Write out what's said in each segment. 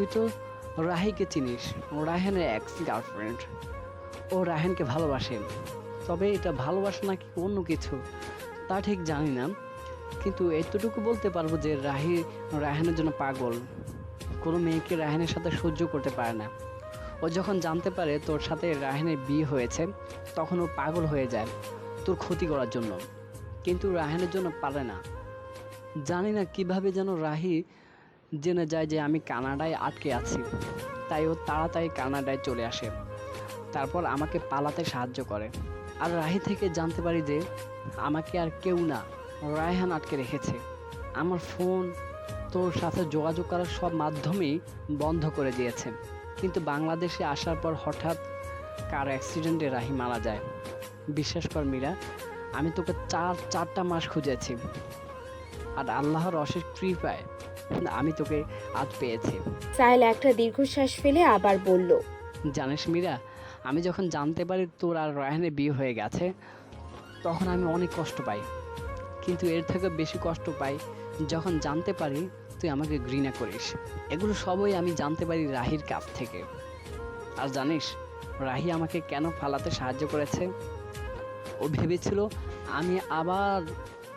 তুই তো রাহিকে চিনিস। ও রায়হানের এক্স গার্লফ্রেন্ড ও রায়হানকে ভালোবাসে। তবে এটা ভালোবাসা নাকি অন্য কিছু? তা ঠিক জানি না। কিন্তু এতটুকু বলতে পারব যে রাহি রায়হানের জন্য পাগল। কোনো মেয়েকে রায়হানের সাথে সহ্য করতে পারে না। ও যখন জানতে পারে তোর সাথে রায়হানের বিয়ে হয়েছে, তখন ও পাগল হয়ে যায় তোর ক্ষতি করার জন্য। কিন্তু রায়হানের জন্য পারে না। জানি না কীভাবে যেন রাহি জেনে যায় যে আমি কানাডায় আটকে আছি। তাই ও তাড়াতাড়ি কানাডায় চলে আসে। তারপর আমাকে পালাতে সাহায্য করে। আর রাহি থেকে জানতে পারি যে আমাকে আর কেউ না রায়হান আটকে রেখেছে। আমার ফোন, তোর সাথে যোগাযোগ করার সব মাধ্যমেই বন্ধ করে দিয়েছে। কিন্তু বাংলাদেশে আসার পর হঠাৎ কার অ্যাক্সিডেন্টে রাহি মারা যায়। বিশ্বাস কর মীরা, আমি তোকে চার, চারটা মাস খুঁজেছি। আর আল্লাহর অশেষ কৃপায় আমি তোকে আজ পেয়েছি। সাহেল একটা দীর্ঘশ্বাস ফেলে আবার বলল জানিস মীরা আমি যখন জানতে পারি তোর আর রায়হানের বিয়ে হয়ে গেছে তখন আমি অনেক কষ্ট পাই। কিন্তু এর থেকে বেশি কষ্ট পাই যখন জানতে পারি তুই আমাকে ঘৃণা করিস। এগুলো সবই আমি জানতে পারি রাহির কাছ থেকে। আর জানিস রাহি আমাকে কেন ফালাতে সাহায্য করেছে? ও ভেবেছিল আমি আবার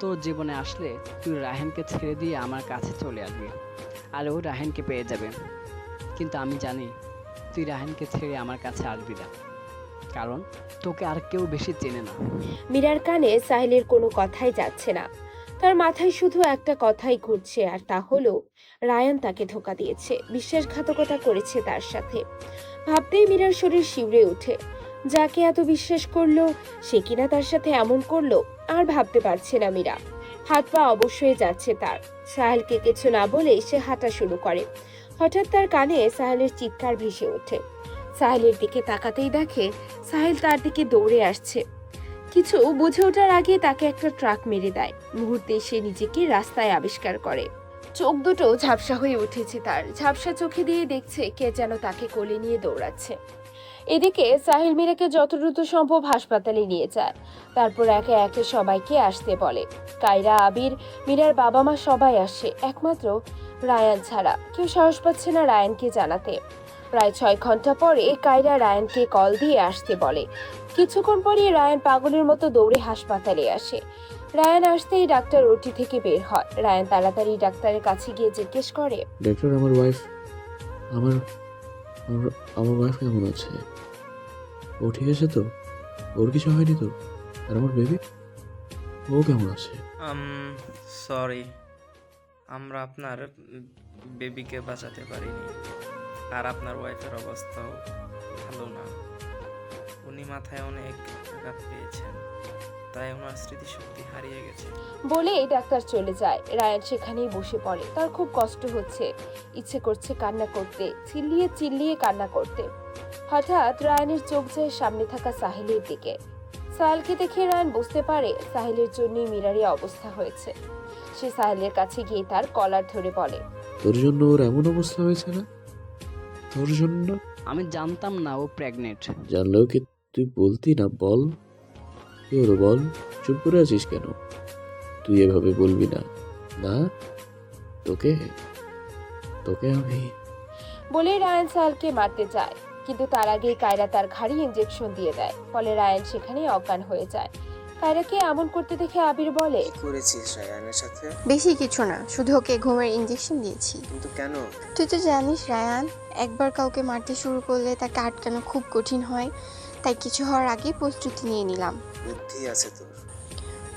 তোর জীবনে আসলে তুই রাহেনকে ছেড়ে দিয়ে আমার কাছে চলে আসবি, আর ও রাহেনকে পেয়ে যাবে। কিন্তু আমি জানি তুই রাহেনকে ছেড়ে আমার কাছে আসবি না, কারণ তোকে আর কেউ বেশি চেনে না। মীরার কানে সাহেলের কোনো কথাই যাচ্ছে না। তার মাথায় শুধু একটা কথাই ঘুরছে, আর তা হলো রায়ান তাকে ধোকা দিয়েছে, বিশ্বাসঘাতকতা করেছে তার সাথে। ভাবতেই মীরার শরীর শিউরে ওঠে। যাকে এত বিশ্বাস করল, সে কিনা তার সাথে এমন করল, আর ভাবতে পারছে না মীরা। হাত পা অবশ্যই যাচ্ছে তার। সাহেলকে কিছু না বলে সে হাঁটা শুরু করে। হঠাৎ তার কানে সাহেলের চিৎকার ভেসে ওঠে। সাহেলের দিকে তাকাতেই দেখে সাহেল তার দিকে দৌড়ে আসছে। কিছু বুঝে ওঠার আগে তাকে একটা ট্রাক মেরে দেয়। মুহূর্তে সে নিজেকে রাস্তায় আবিষ্কার করে। চোখ দুটো ঝাপসা হয়ে উঠেছে তার। ঝাপসা চোখে দিয়ে দেখছে কে যেন তাকে কোলে নিয়ে দৌড়াচ্ছে। এদিকে সাহিল মীরাকে যত দ্রুত সম্ভব হাসপাতালে নিয়ে যায়। তারপর একে একে সবাইকে আসতে বলে। কায়রা, আবির, মীরার বাবা মা সবাই আসে, একমাত্র রায়ান ছাড়া। কেউ সাহস পাচ্ছে না রায়ানকে জানাতে। প্রায় ছয় ঘণ্টা পরে কায়রা রায়ানকে কল দিয়ে আসতে বলে। কিছুক্ষণ পরে রায়ান পাগলের মতো দৌড়ে হাসপাতালে আসে। রায়ান আসতেই ডাক্তার ওটি থেকে বের হয়। রায়ান তাড়াতাড়ি ডাক্তারের কাছে গিয়ে জিজ্ঞেস করে ডাক্তার আমার ওয়াইফ আমার আমার ওয়াইফ কেমন আছে? ও ঠিক আছে তো? ওর কিছু হয়নি তো? আর আমার বেবি ও কেমন আছে? সরি আমরা আপনার বেবিকে বাঁচাতে পারিনি। আর আপনার ওয়াইফের অবস্থাও ভালো না। উনি মাথায় অনেক আঘাত পেয়েছেন। তাই ওনার স্মৃতিশক্তি হারিয়ে গেছে। বলে এই ডাক্তার চলে যায়। রায়ান সেখানেই বসে পড়ে। তার খুব কষ্ট হচ্ছে। ইচ্ছে করছে কান্না করতে। চিল্লিয়ে চিল্লিয়ে কান্না করতে। হঠাৎ রায়ানের চোখ যায় সামনে থাকা সাহিলের দিকে। সাহেলকে দেখে রায়ান বুঝতে পারে সাহিলের জন্যই মিরারই অবস্থা হয়েছে। সে সাহেলের কাছে গিয়ে তার কলার ধরে বলে তোর জন্য ওর এমন অবস্থা হয়েছে না? তোর জন্য? আমি জানতাম না ও প্রেগনেন্ট। জানলেও কি তুই বলতি না? বল। কি হলো বল। চুপ করে আছিস কেন? তুই এভাবে বলবি না। না তোকে তোকে আমি বলে রায়ান সাহেলকে মারতে চায় কিন্তু তার আগেই কায়রা তার ঘাড়ি ইঞ্জেকশন দিয়ে দেয়। ফলে রায়ান সেখানেই অজ্ঞান হয়ে যায়। কায়রাকে এমন করতে দেখে আবির বলে কি করেছিস রায়ানের সাথে? বেশি কিছু না শুধু ওকে ঘুমের ইঞ্জেকশন দিয়েছি। কিন্তু কেন? তুই তো জানিস রায়ান একবার কাউকে মারতে শুরু করলে তাকে আটকানো খুব কঠিন হয় তাই কিছু হওয়ার আগেই প্রস্তুতি নিয়ে নিলাম। বুদ্ধি আছে তোর।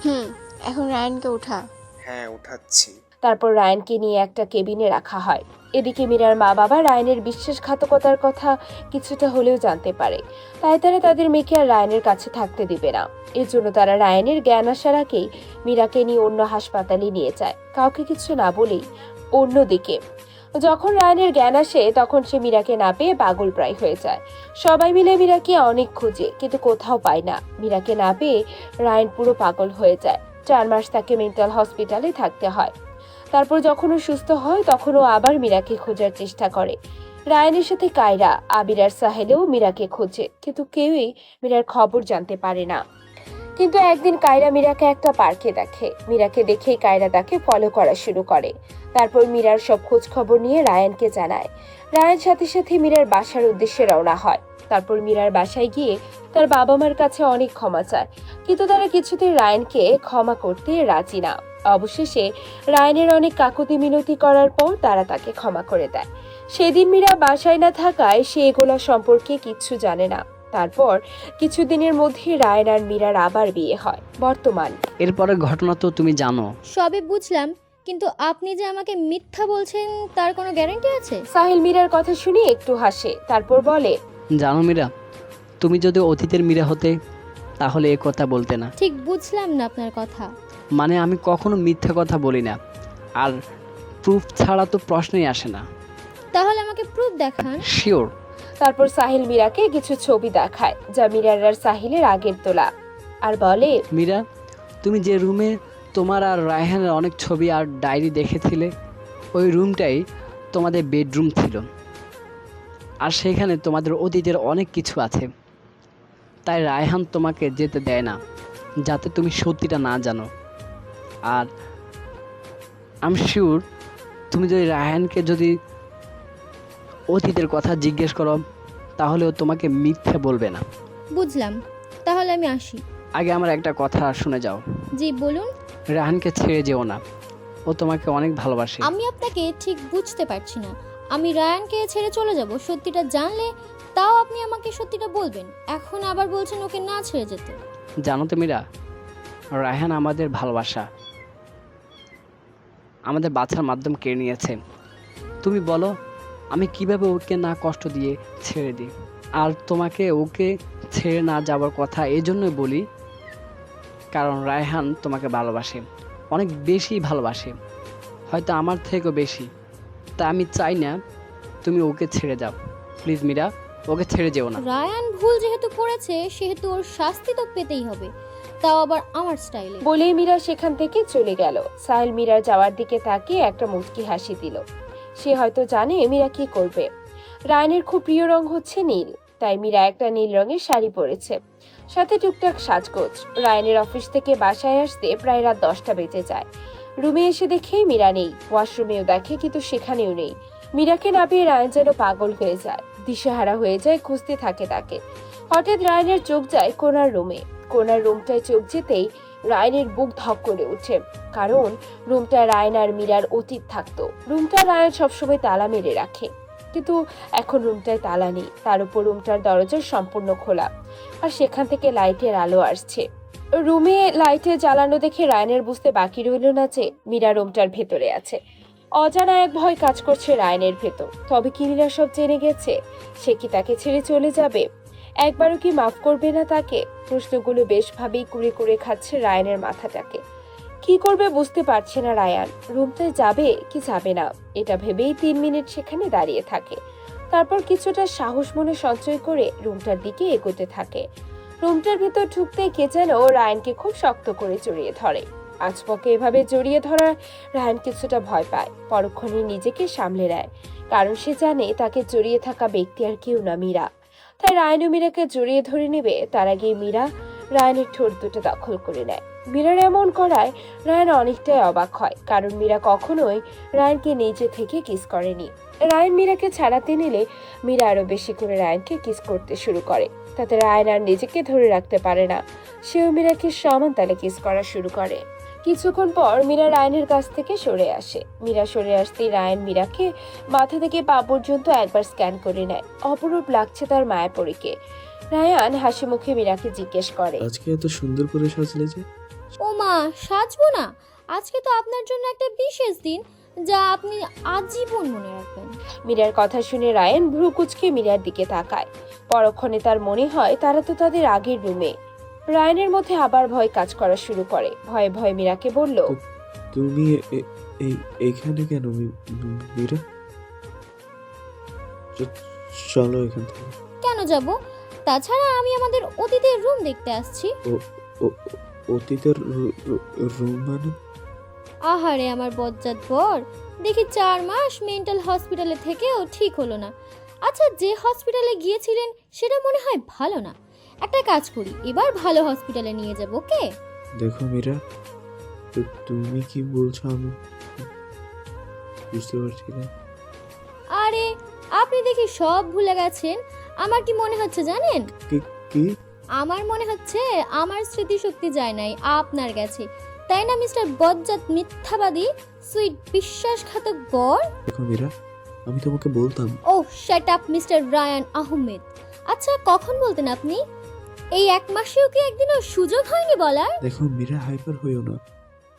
হুম এখন রায়ানকে উঠা। হ্যাঁ উঠাচ্ছি। তারপর রায়ানকে নিয়ে একটা কেবিনে রাখা হয়। এদিকে মীরার মা বাবা রায়নের বিশ্বাসঘাতকতার কথা কিছুটা হলেও জানতে পারে। তাই তারা তাদের মেয়েকে আর রায়নের কাছে থাকতে দিবে না। এর জন্য তারা রায়নের জ্ঞান আসার আগেই মীরাকে নিয়ে অন্য হাসপাতালে নিয়ে যায়। কাউকে কিছু না বলেই অন্যদিকে। যখন রায়নের জ্ঞান আসে, তখন সে মীরাকে না পেয়ে পাগল প্রায় হয়ে যায়। সবাই মিলে মীরাকে অনেক খুঁজে, কিন্তু কোথাও পায় না। মীরাকে না পেয়ে রায়ন পুরো পাগল হয়ে যায়। চার মাস তাকে মেন্টাল হসপিটালে থাকতে হয়। তারপর যখন ও সুস্থ হয়, তখন ও আবার মীরাকে খোঁজার চেষ্টা করে। রায়ানের সাথে কায়রা, আবির আর সাহেলেও মীরাকে খোঁজে, কিন্তু কেউই মীরার খবর জানতে পারে না। কিন্তু একদিন কায়রা মীরাকে একটা পার্কে দেখে। মীরাকে দেখেই কায়রা তাকে ফলো করা শুরু করে। তারপর মীরার সব খোঁজ খবর নিয়ে রায়ানকে জানায়। রায়ান সাথে সাথে মীরার বাসার উদ্দেশ্যে রওনা হয়। তারপর মীরার বাসায় গিয়ে তার বাবা মার কাছে অনেক ক্ষমা চায়। কিন্তু তারা কিছুতেই রায়ানকে ক্ষমা করতে রাজি না। অবশেষে রায়নের অনেক কাকুতি মিনতি করার পর তারা তাকে ক্ষমা করে দেয়। সেদিন মীরা বাসায় না থাকায় সে এগুলা সম্পর্কে কিচ্ছু জানে না। তারপর কিছুদিনের মধ্যে রায়ন আর মীরার আবার বিয়ে হয় বর্তমান। এরপরের ঘটনা তো তুমি জানো। সবই বুঝলাম কিন্তু আপনি যে আমাকে মিথ্যা বলছেন তার কোনো গ্যারান্টি আছে? সাহিল মীরার কথা শুনে একটু হাসে তারপর বলে জানো মীরা তুমি যদি অতীতের মীরা হতে তাহলে এ কথা বলতে না। ঠিক বুঝলাম না আপনার কথা। মানে আমি কখনো মিথ্যা কথা বলি না। আর প্রুফ ছাড়া তো প্রশ্নই আসে না। তাহলে আমাকে প্রুফ দেখান। শিওর তারপর সাহিল মীরাকে কিছু ছবি দেখায় যা মীরার আর সাহিলের আগের তোলা। আর বলে মীরা তুমি যে রুমে তোমার আর রায়হানের অনেক ছবি আর ডায়েরি দেখেছিলে ওই রুমটাই তোমাদের বেডরুম ছিল। আর সেখানে তোমাদের অতীতের অনেক কিছু আছে। তাই রায়হান তোমাকে যেতে দেয় না যাতে তুমি সত্যিটা না জানো। আর আমি শিওর তুমি যদি রায়হানকে যদি অতীতের কথা জিজ্ঞেস করো তাহলে ও তোমাকে মিথ্যে বলবে না। বুঝলাম। তাহলে আমি আসি। আগে আমার একটা কথা শুনে যাও। জি বলুন। রাহানকে ছেড়ে যেও না। ও তোমাকে অনেক ভালোবাসে। আমি আপনাকে ঠিক বুঝতে পারছি না। আমি রায়ানকে ছেড়ে চলে যাব সত্যিটা জানলে তাও আপনি আমাকে সত্যিটা বলবেন। এখন আবার বলছেন ওকে না ছেড়ে যেতে। জানো তো মীরা রায়হান আমাদের ভালোবাসা। আমাদের বাছার মাধ্যম কেড়ে নিয়েছে। তুমি বলো, আমি কীভাবে ওকে না কষ্ট দিয়ে ছেড়ে দিই? আর তোমাকে ওকে ছেড়ে না যাওয়ার কথা এই জন্যই বলি, কারণ রায়হান তোমাকে ভালোবাসে, অনেক বেশি ভালোবাসে, হয়তো আমার থেকেও বেশি। তা আমি চাই না তুমি ওকে ছেড়ে যাও। প্লিজ মীরা, ওকে ছেড়ে যেও না। রায়ান ভুল যেহেতু করেছে, সেহেতু ওর শাস্তি তো পেতেই হবে। তাও আবার আমার স্টাইলে। বলেই মীরা সেখান থেকে চলে গেল। সাহেল মীরার যাওয়ার দিকে তাকিয়ে একটা মুচকি হাসি দিল। সে হয়তো জানে মীরা কি করবে। রায়নের খুব প্রিয় রং হচ্ছে নীল, তাই মীরা একটা নীল রঙের শাড়ি পরেছে। সাথে টুকটাক সাজগোজ। রায়নের অফিস থেকে বাসায় আসতে প্রায় রাত দশটা বেজে যায়। রুমে এসে দেখেই মীরা নেই। ওয়াশরুমেও দেখে, কিন্তু সেখানেও নেই। মীরাকে না পেয়ে রায়ন যেন পাগল হয়ে যায়। দিশেহারা হয়ে যায়, খুঁজতে থাকে তাকে। হঠাৎ রায়নের চোখ যায় কোনার রুমে। কোনার রুমটায় চোখ যেতেই রায়নের বুক ধক করে ওঠে কারণ রুমটা রায়ন আর মীরার অতীত থাকতো। রুমটা রায়ন সবসময় তালা মেরে রাখে। কিন্তু এখন রুমটায় তালা নেই। তার উপর রুমটার দরজা সম্পূর্ণ খোলা। আর সেখান থেকে লাইটের আলো আসছে। রুমে লাইটে জ্বালানো দেখে রায়নের বুঝতে বাকি রইল না যে মীরা রুমটার ভেতরে আছে। অজানা এক ভয় কাজ করছে রায়নের ভেতর। তবে কি সব জেনে গেছে, সে কি তাকে ছেড়ে চলে যাবে? একবারও কি মাফ করবে না তাকে? প্রশ্নগুলো বেশ ভাবেই কুড়ে কুড়ে খাচ্ছে রায়নের মাথাটাকে। কি করবে বুঝতে পারছে না রায়ান। রুমটায় যাবে কি যাবে না, এটা ভেবেই তিন মিনিট সেখানে দাঁড়িয়ে থাকে। তারপর কিছুটা সাহস মনে সঞ্চয় করে রুমটার দিকে এগোতে থাকে। রুমটার ভিতর ঢুকতেই কে যেন রায়নকে খুব শক্ত করে জড়িয়ে ধরে। আজপকে এভাবে জড়িয়ে ধরা রায়ান কিছুটা ভয় পায় পরক্ষণে নিজেকে সামলে নেয়। কারণ সে জানে তাকে জড়িয়ে থাকা ব্যক্তি আর কেউ না মীরা। তাই রায়ন ও মীরাকে জড়িয়ে ধরে নেবে, তার আগে মীরা রায়নের ঠোঁট দুটো দখল করে নেয়। মীরার এমন করায় রায়ন অনেকটাই অবাক হয়, কারণ মীরা কখনোই রায়নকে নিজে থেকে কিস করেনি। রায়ন মীরাকে ছাড়াতে নিলে মীরা আরও বেশি করে রায়নকে কিস করতে শুরু করে। তাতে রায়ন আর নিজেকে ধরে রাখতে পারে না। সেও মীরাকে সমান তালে কিস করা শুরু করে। কিছুক্ষণ পর মীরা রায়নের কাছ থেকে সরে আসে। মীরা সরে আসতেই রায়ন মীরাকে মাথা থেকে পা পর্যন্ত একবার স্ক্যান করে নেয়। অপরূপ লাগছে তার মায়াপরীকে রায়ান হাসি মুখে মীরাকে জিজ্ঞেস করে। আজকে এত সুন্দর করে সাজলে যে। ও মা সাজবো না। আজকে তো আপনার জন্য একটা বিশেষ দিন যা আপনি আজীবন মনে রাখবেন। মীরার কথা শুনে রায়ান ভ্রু কুচকে মীরার দিকে তাকায়। পরক্ষণে তার মনে হয় তারা তো তাদের আগের রুমে। রায়ানের মধ্যে আবার ভয় কাজ করা শুরু করে। ভয়ে ভয়ে মীরাকে বলল তুমি এ- এই এইখানে কেন মি- মি- মীরা? চ- চলো এখান থেকে। কেন যাব? তাছাড়া আমি আমাদের অতীতের রুম দেখতে আসছি। ও- ও- অতীতের রু- রু- রুম মানে? আহারে আমার বজ্জাত বর। দেখি চার মাস মেন্টাল হসপিটালে থেকেও ঠিক হলো না। আচ্ছা যে হসপিটালে গিয়েছিলেন সেটা মনে হয় ভালো না। একটা কাজ করি এবার ভালো হসপিটালে নিয়ে যাব ওকে? দেখো মীরা তু- তুমি কি বলছো আমি বুঝতে পারছি না। আরে আপনি দেখি সব ভুলে গেছেন আমার কি মনে হচ্ছে জানেন? কি কি? আমার মনে হচ্ছে আমার স্মৃতিশক্তি যায় নাই আপনার কাছে তাই না মিস্টার বজ্জাত মিথ্যাবাদী সুইট বিশ্বাসঘাতক বর? দেখো মীরা আমি তোমাকে বলতাম। ও shut up mister Ryan Ahmed. আচ্ছা কখন বলতেন আপনি? এই এক মাসেও কি একদিনও সুযোগ হয়নি বলার? দেখো মীরা হাইপার হইও না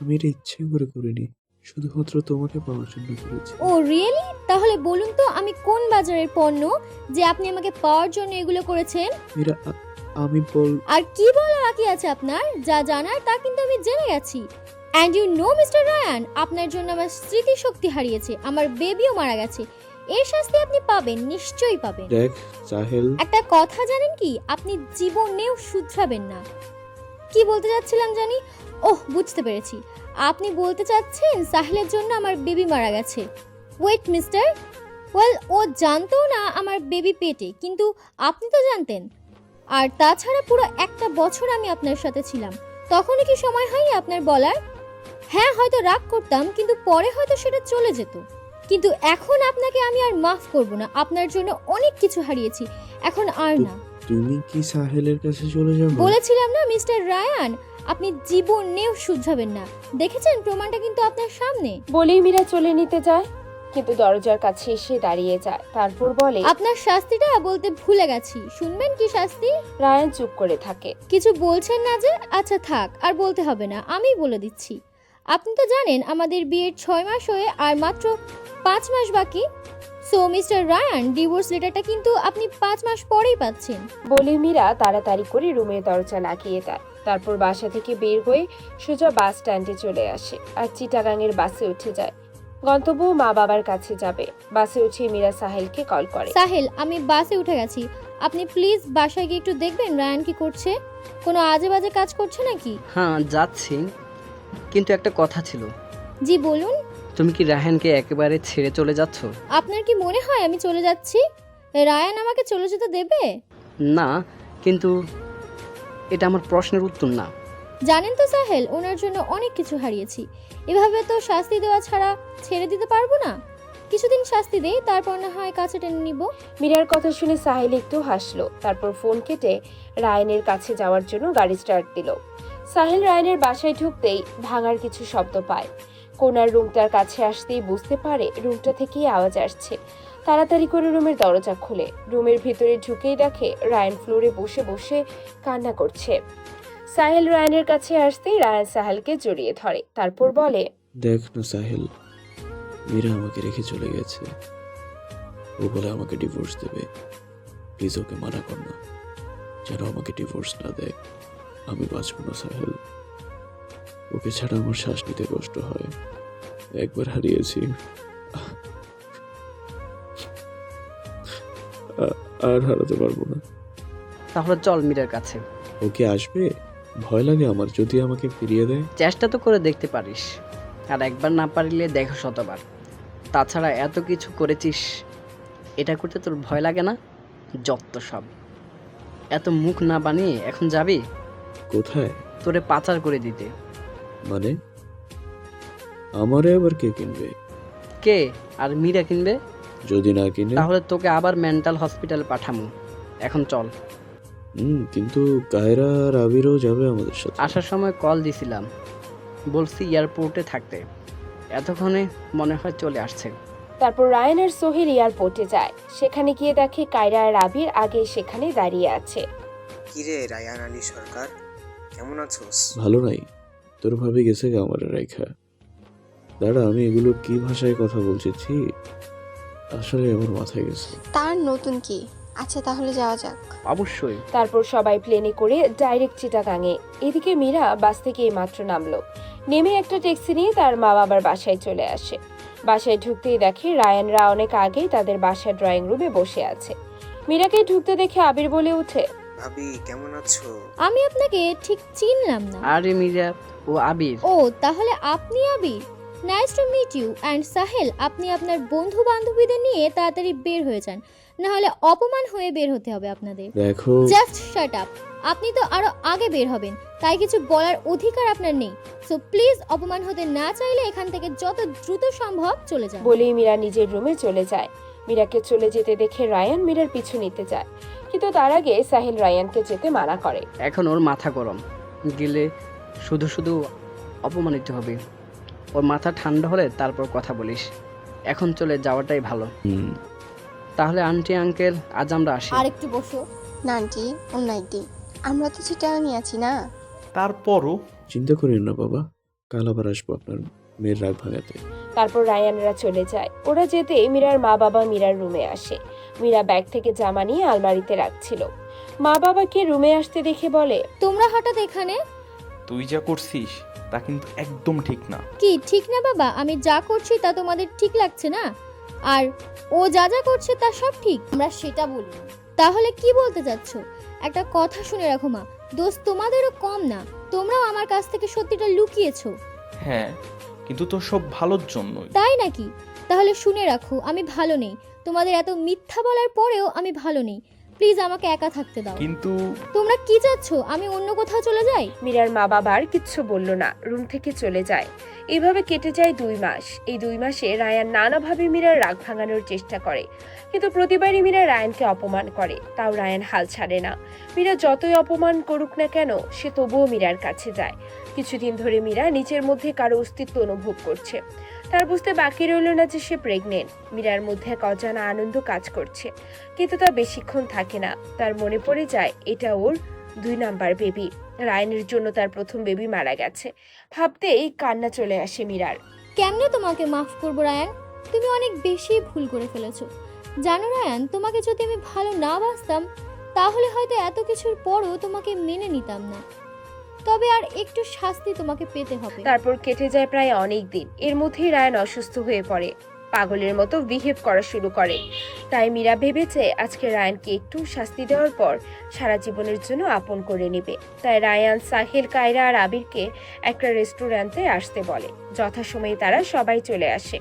আমি এটা ইচ্ছে করে করিনি শুধুমাত্র তোমাকে পাওয়ার জন্য করেছি। Oh really? তাহলে বলুন তো আমি কোন বাজারের পণ্য যে আপনি আমাকে পাওয়ার জন্য এগুলো করেছেন? মীরা আ- আমি বল আর কি বলা বাকি আছে আপনার? যা জানার তা কিন্তু আমি জেনে গেছি। And you know mister Ryan আপনার জন্য আমার স্মৃতিশক্তি হারিয়েছে। আমার বেবিও মারা গেছে। এর শাস্তি আপনি পাবেন নিশ্চয়ই পাবেন। দেখ সাহেল। একটা কথা জানেন কি? আপনি জীবনেও শুধরাবেন না। কি বলতে যাচ্ছিলাম জানি? ওহ বুঝতে পেরেছি। আপনি বলতে চাচ্ছেন সাহিলের জন্য আমার বেবি মারা গেছে। ওয়েট মিস্টার ওয়েল ও জানতো না আমার বেবি পেটে কিন্তু আপনি তো জানতেন। আর তাছাড়া পুরো একটা বছর আমি আপনার সাথে ছিলাম। তখনই কি সময় হয়নি আপনার বলার? হ্যাঁ হয়তো রাগ করতাম কিন্তু পরে হয়তো সেটা চলে যেত। কিন্তু এখন আপনাকে আমি আর মাফ করব না। আপনার জন্য অনেক কিছু হারিয়েছি। এখন আর না। তুমি কি সাহেলের কাছে চলে যাবে? বলেছিলাম না মিস্টার রায়ান? আপনি জীবন জীবনেও শুধরাবেন না। দেখেছেন প্রমাণটা কিন্তু আপনার সামনে। বলেই মীরা চলে নিতে যায় কিন্তু দরজার কাছে এসে দাঁড়িয়ে যায়। তারপর বলে আপনার শাস্তিটা বলতে ভুলে গেছি। শুনবেন কি শাস্তি? রায়ান চুপ করে থাকে। কিছু বলছেন না যে আচ্ছা থাক আর বলতে হবে না। আমি বলে দিচ্ছি। আপনি তো জানেন আমাদের বিয়ের ছয় মাস হয়ে আর মাত্র পাঁচ মাস বাকি। সো মিস্টার রায়ান ডিভোর্স লেটারটা কিন্তু আপনি পাঁচ মাস পরেই পাচ্ছেন। বলে মীরা তাড়াতাড়ি করে রুমের দরজা লাগিয়ে দেয়। তারপর বাসা থেকে বের হয়ে সোজা বাস স্ট্যান্ডে চলে আসে আর চিটাগাংয়ের বাসে উঠে যায়। গন্তব্য মা বাবার কাছে যাবে। বাসে উঠে মীরা সাহেলকে কল করে। সাহেল আমি বাসে উঠে গেছি। আপনি প্লিজ বাসায় গিয়ে একটু দেখবেন রায়ান কি করছে। কোনো আজে বাজে কাজ করছে নাকি? হ্যাঁ যাচ্ছি। কিন্তু একটা কথা ছিল। জি বলুন। তুমি কি রাহানকে একেবারে ছেড়ে চলে যাচ্ছ? আপনার কি মনে হয় আমি চলে যাচ্ছি? রায়ান আমাকে চলে যেতে দেবে? না কিন্তু এটা আমার প্রশ্নের উত্তর না। জানেন তো সাহেল ওনার জন্য অনেক কিছু হারিয়েছি। এভাবে তো শাস্তি দেওয়া ছাড়া ছেড়ে দিতে পারব না। কিছুদিন শাস্তি দেই তারপর না হয় কাছে টেনে নিব। মীরার কথা শুনে সাহিল একটু হাসলো তারপর ফোন কেটে রায়নের কাছে যাওয়ার জন্য গাড়ি স্টার্ট দিল। সাহেল রায়নের বাসায় ঢুকতেই ভাঙার কিছু শব্দ পায়। কোনার রুমটার কাছে আসতেই বুঝতে পারে রুমটা থেকেই আওয়াজ আসছে। তাড়াতাড়ি করে রুমের দরজা খুলে। রুমের ভিতরে ঢুকেই দেখে রায়ন ফ্লোরে বসে বসে কান্না করছে। সাহেল রায়নের কাছে আসতেই রায়ন সাহেলকে জড়িয়ে ধরে। তারপর বলে, দেখ না সাহেল, মীরা আমাকে রেখে চলে গেছে। ও বলে আমাকে ডিভোর্স দেবে। প্লিজ ওকে মানা কর না। যেন আমাকে ডিভোর্স না দেয়। আমি বাঁচব না সাহেল। ওকে ছাড়া আমার শ্বাস নিতে কষ্ট হয়। একবার হারিয়েছি। আর হারাতে পারব না। তাহলে চল মীরার কাছে। ওকে আসবে? ভয় লাগে আমার যদি আমাকে ফিরিয়ে দেয়। চেষ্টা তো করে দেখতে পারিস। আর একবার না পারিলে দেখো শতবার। তাছাড়া এত কিছু করেছিস এটা করতে তোর ভয় লাগে না? যত সব। এত মুখ না বানিয়ে এখন যাবি? কোথায়? তোরে পাচার করে দিতে। মানে? আমারে আবার কে কিনবে? কে? আর মীরা কিনবে? যদি না কিনে? তাহলে তোকে আবার মেন্টাল হসপিটালে পাঠামু। এখন চল। হুম কিন্তু কায়রা আর আবিরও যাবে আমাদের সাথে। আসার সময় কল দিছিলাম। বলছি এয়ারপোর্টে থাকতে। এতক্ষণে মনে হয় চলে আসছে। তারপর রায়ান আর সোহেল এয়ারপোর্টে যায়। সেখানে গিয়ে দেখে কায়রা আর আবির আগে সেখানে দাঁড়িয়ে আছে। কিরে রায়ান আলী সরকার কেমন আছোস? ভালো নাই। তোর ভাবে গেছে গা আমার রেখা। দাঁড়া আমি এগুলো কি ভাষায় কথা বলছি? আসলে আমার মাথায় গেছে। তার নতুন কি? আচ্ছা তাহলে যাওয়া যাক। অবশ্যই। তারপর সবাই প্লেনে করে ডাইরেক্ট চিটাগাঙে। এদিকে মীরা বাস থেকে এইমাত্র নামলো। নেমে একটা ট্যাক্সি নিয়ে তার মা বাবার বাসায় চলে আসে। বাসায় ঢুকতেই দেখে রায়ানরা অনেক আগেই তাদের বাসার ড্রয়িং রুমে বসে আছে। মীরাকে ঢুকতে দেখে আবির বলে ওঠে ভাবি কেমন আছো? আমি আপনাকে ঠিক চিনলাম না। আরে মীরা ও আবির। ও তাহলে আপনি Abir? Nice to meet you and Sahel আপনি আপনার বন্ধু বান্ধবীদের নিয়ে তাড়াতাড়ি বের হয়ে যান। না হলে অপমান হয়ে বের হতে হবে আপনাদের। দেখো। জাস্ট শাট আপ আপনি তো আরও আগে বের হবেন। তাই কিছু বলার অধিকার আপনার নেই। সো প্লিজ অপমান হতে না চাইলে এখান থেকে যত দ্রুত সম্ভব চলে যান। বলেই মীরা নিজের রুমে চলে যায়। মীরাকে চলে যেতে দেখে রায়ান মীরার পিছু নিতে যায়। কিন্তু তার আগে সাহিল রায়ানকে যেতে মানা করে। এখন ওর মাথা গরম। গেলে শুধু শুধু অপমানিত হবে। ওর মাথা ঠান্ডা হলে তারপর কথা বলিস। এখন চলে যাওয়াটাই ভালো। হুম, তাহলে আন্টি আঙ্কেল আজ আমরা আসি। আর একটু বসো। না আন্টি অন্য একদিন আমরা তো চিটাগাংয়ে আছি না? তারপরও? চিন্তা করিন না বাবা। কাল আবার আসব আপনার মেয়ের রাগ ভাঙাতে। তারপর রায়ানরা চলে যায়। ওরা যেতে মীরার মা বাবা মীরার রুমে আসে। মীরা ব্যাগ থেকে জামা নিয়ে আলমারিতে রাখছিল। মা বাবাকে রুমে আসতে দেখে বলে তোমরা হঠাৎ এখানে? তুই যা করছিস তা কিন্তু একদম ঠিক না। কি ঠিক না বাবা? আমি যা করছি তা তোমাদের ঠিক লাগছে না? আর ও যা যা করছে তা সব ঠিক? আমরা সেটা বলি তাহলে কি বলতে চাচ্ছ? একটা কথা শুনে রাখো মা দোষ তোমাদেরও কম না। তোমরাও আমার কাছ থেকে সত্যিটা লুকিয়েছো। হ্যাঁ কিন্তু তোর সব ভালোর জন্যই। তাই নাকি? তাহলে শুনে রাখো আমি ভালো নেই। তোমাদের এত মিথ্যা বলার পরেও আমি ভালো নেই। প্লিজ আমাকে একা থাকতে দাও। কিন্তু তোমরা কি চাচ্ছ? আমি অন্য কোথাও চলে যাই? মীরার মা বাবার কিচ্ছু বলল না রুম থেকে চলে যায়। এভাবে কেটে যায় দুই মাস। এই দুই মাসে রায়ান নানাভাবে মীরার রাগ ভাঙানোর চেষ্টা করে। কিন্তু প্রতিবারই মীরা রায়ানকে অপমান করে। তাও রায়ান হাল ছাড়ে না। মীরা যতই অপমান করুক না কেন সে তবুও মীরার কাছে যায়। কিছুদিন ধরে মীরা নিজের মধ্যে কারও অস্তিত্ব অনুভব করছে। তার বুঝতে বাকি রইল না যে সে প্রেগনেন্ট মীরার মধ্যে এক অজানা আনন্দ কাজ করছে। কিন্তু তা বেশিক্ষণ থাকে না। তার মনে পড়ে যায়, এটা ওর দুই নাম্বার বেবি রায়নের জন্য তার প্রথম বেবি মারা গেছে। ভাবতেই কান্না চলে আসে মীরার। কেমনে তোমাকে মাফ করব, রায়ান? তুমি অনেক বেশি ভুল করে ফেলেছো। জানো, রায়ান, তোমাকে যদি আমি ভালো না বাসতাম, তাহলে হয়তো এত কিছুর পরও তোমাকে মেনে নিতাম না। তবে আর একটু শাস্তি তোমাকে পেতে হবে। তারপর কেটে যায় প্রায় অনেক দিন। এর মধ্যেই রায়ন অসুস্থ হয়ে পড়ে। পাগলের মতো বিহেভ করা শুরু করে। তাই মীরা ভেবেছে আজকে রায়ানকে একটু শাস্তি দেওয়ার পর সারা জীবনের জন্য আপন করে নেবে। তাই রায়ান, সাহেল, কায়রা আর আবিরকে একটা রেস্টুরেন্টে আসতে বলে। যথাসময়ে তারা সবাই চলে আসে।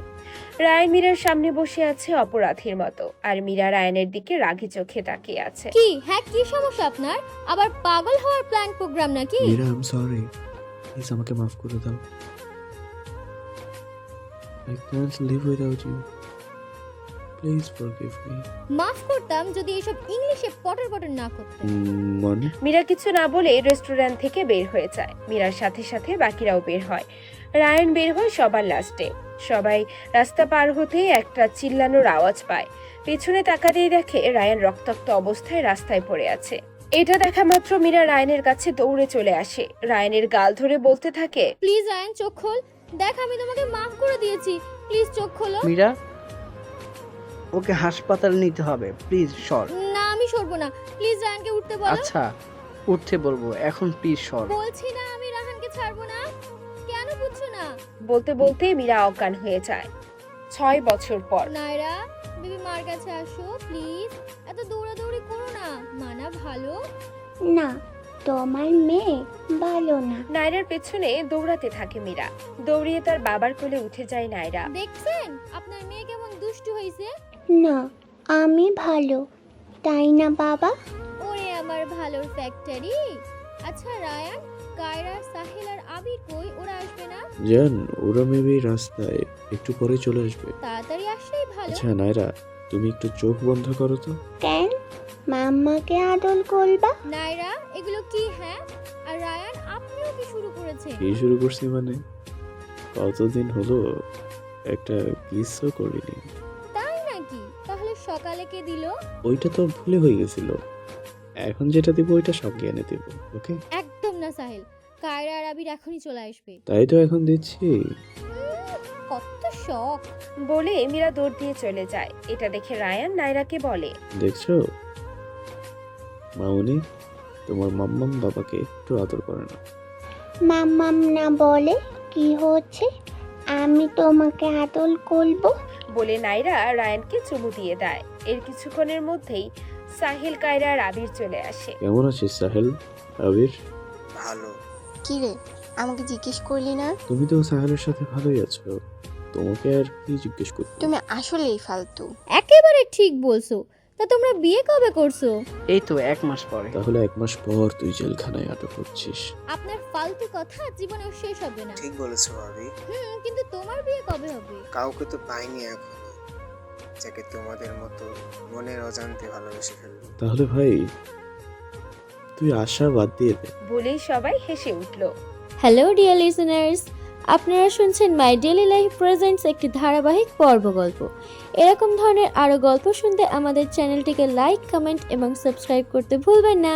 রায়ান মীরার সামনে বসে আছে অপরাধীর মতো আর মীরা রায়ানের দিকে রাগি চোখে তাকিয়ে আছে। কি? হ্যাঁ কি সমস্যা আপনার? আবার পাগল হওয়ার প্ল্যান প্রোগ্রাম নাকি? মীরা আম সরি প্লিজ আমাকে মাফ করে দাও। I can't live without you please forgive me মাফ করতাম যদি এসব ইংলিশে পটর পটর না করতে মানে? মীরা কিছু না বলে রেস্টুরেন্ট থেকে বের হয়ে যায়। মীরার সাথে সাথে বাকিরাও বের হয়। রায়ান বের হয় সবার লাস্টে। সবাই রাস্তা পার হতে একটা চিল্লানোর আওয়াজ পায়। পেছনে তাকাতেই দেখে রায়ান রক্তাক্ত অবস্থায় রাস্তায় পড়ে আছে। এটা দেখা মাত্র মীরা রায়ানের কাছে দৌড়ে চলে আসে। রায়ানের গাল ধরে বলতে থাকে প্লিজ রায়ান চোখ খোল। দেখ আমি তোমাকে মাফ করে দিয়েছি। প্লিজ চোখ খোলো। মীরা ওকে হাসপাতালে নিতে হবে। প্লিজ সর। না আমি সরবো না। প্লিজ রায়নকে উঠতে বলো। আচ্ছা উঠতে বলব। এখন প্লিজ সর। বলছি না আমি রাহানকে ছাড়বো না। বুঝছ না? বলতে বলতে মীরা অজ্ঞান হয়ে যায়। ছয় বছর পর। নায়রা বেবি মার কাছে আসো প্লিজ। এত দৌড়াদৌড়ি করো না। মানা ভালো? না তোমার মেয়ে ভালো না। নায়রার পেছনে দৌড়াতে থাকে মীরা। দৌড়িয়ে তার বাবার কোলে উঠে যায় নায়রা। দেখছেন? আপনার মেয়ে কেমন দুষ্টু হয়েছে না আমি ভালো। তাই না বাবা? ওরে আমার ভালোর ফ্যাক্টরি আচ্ছা রায়ান কায়রা সাহেল আর আবির কই? ওরা আসবে না? জান ওরা মেবি রাস্তায় একটু পরে চলে আসবে। তাড়াতাড়ি আসলেই ভালো। আচ্ছা নাইরা তুমি একটু চোখ বন্ধ করো তো। কেন? মাম্মাকে আদল করবা? নাইরা এগুলো কি হ্যাঁ? আর রায়ান আপনিও কি শুরু করেছেন? কি শুরু করছি মানে? কতদিন হলো একটা কিসও করিনি। তাই নাকি? তাহলে সকালে কে দিল? ওইটা তো ভুলে হয়ে গেছিল। এখন যেটা দিব ওইটা সব জ্ঞানে দিব ওকে? না সাহেল কায়রা আর আবির এখনই চলে আসবে। তাই তো এখন দিচ্ছি। কত শখ। বলে মীরা দৌড় দিয়ে চলে যায়। এটা দেখে রায়ান নায়রাকে বলে দেখছ? মাউনি তোমার মাম্মাম বাবাকে একটু আদর করে না মাম্মাম না বলে কি হচ্ছে? আমি তোমাকে আদল করব। বলে নাইরা রায়ানকে চুমু দিয়ে দেয়। এর কিছুক্ষণের মধ্যেই সাহিল কায়রা আর আবির চলে আসে। কেমন আছিস সাহেল আবির? ভালো। কি রে আমাকে জিজ্ঞেস করলি না? তুমি তো সাহেলের সাথে ভালোই আছো। তোমাকে আর কি জিজ্ঞেস করতে তুমি আসলেই ফালতু। একেবারে ঠিক বলছো। তা তোমরা বিয়ে কবে করছ? এই তো এক মাস পরে। তাহলে এক মাস পর তুই জেলখানায় আটক হচ্ছিস। আপনার ফালতু কথা জীবনেও শেষ হবে না। ঠিক বলেছ ভাবি। হুম কিন্তু তোমার বিয়ে কবে হবে? কাউকে তো পাইনি এখন। যাকে তোমাদের মতো মনের অজান্তে ভালোবেসে ফেলব। তাহলে ভাই তুই আশা বাদ দিয়ে দে। বলেই সবাই হেসে উঠল। হ্যালো ডিয়ার লিসেনার্স আপনারা শুনছেন মাই ডেলি লাইফ প্রেজেন্টস একটি ধারাবাহিক পর্ব গল্প। এরকম ধরনের আরও গল্প শুনতে আমাদের চ্যানেলটিকে লাইক কমেন্ট এবং সাবস্ক্রাইব করতে ভুলবেন না।